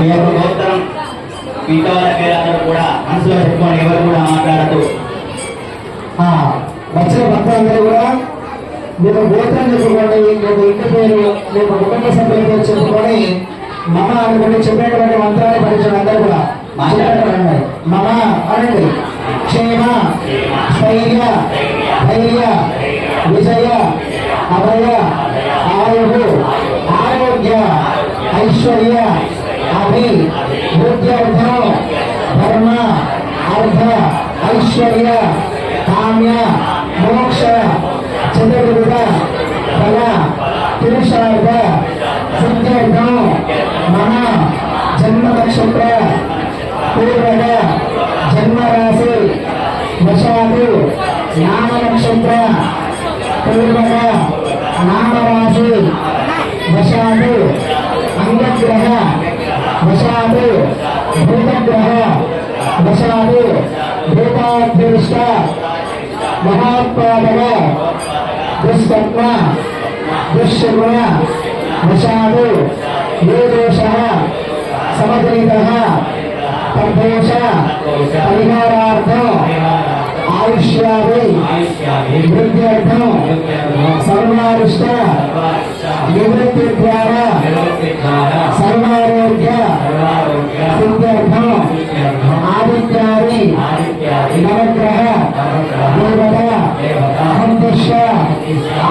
మీ యొక్క గోత్రం మీ ఇంట్లో వాళ్ళ పేరందరూ కూడా మనసులో పెట్టుకొని ఎవరు కూడా మాట్లాడద్దు. ఆ, వచ్చిన భక్తులందరూ కూడా మీకు గోత్రం చెప్పుకోండి మీకు ఇంటి పేరు మీకు కుటుంబ సభ్యుల పేరు చెప్పుకొని మమ అనుకుని చెప్పేటువంటి మంత్రాన్ని పఠించండి అందరూ కూడా. మాట్లాడండి మమ అనండి. క్షేమ స్థైర్య ధైర్య. విజయ అభయ. ఐశ్వర్య అభి బుద్ధ్యర్థం ధర్మ అర్థ ఐశ్వర్య కామ్య మోక్ష చతుర్విధ ఫల పురుషార్థ సిద్ధ్యర్థం మన జన్మ నక్షత్ర పూర్వక జన్మరాశి దశాదు నామ నక్షత్ర పూర్వక నామరాశి. वशादे भूतग्रह वशादे भूताध्यष्टा महात्पादक दुष्कर्मा दुष्गुण वशादे ये दोषः समजनितः तद्दोष परिहारार्थ, आयुष्यादि वृद्ध्यर्थम सर्वारिष्ट निवृत्ति द्वारा Yeah.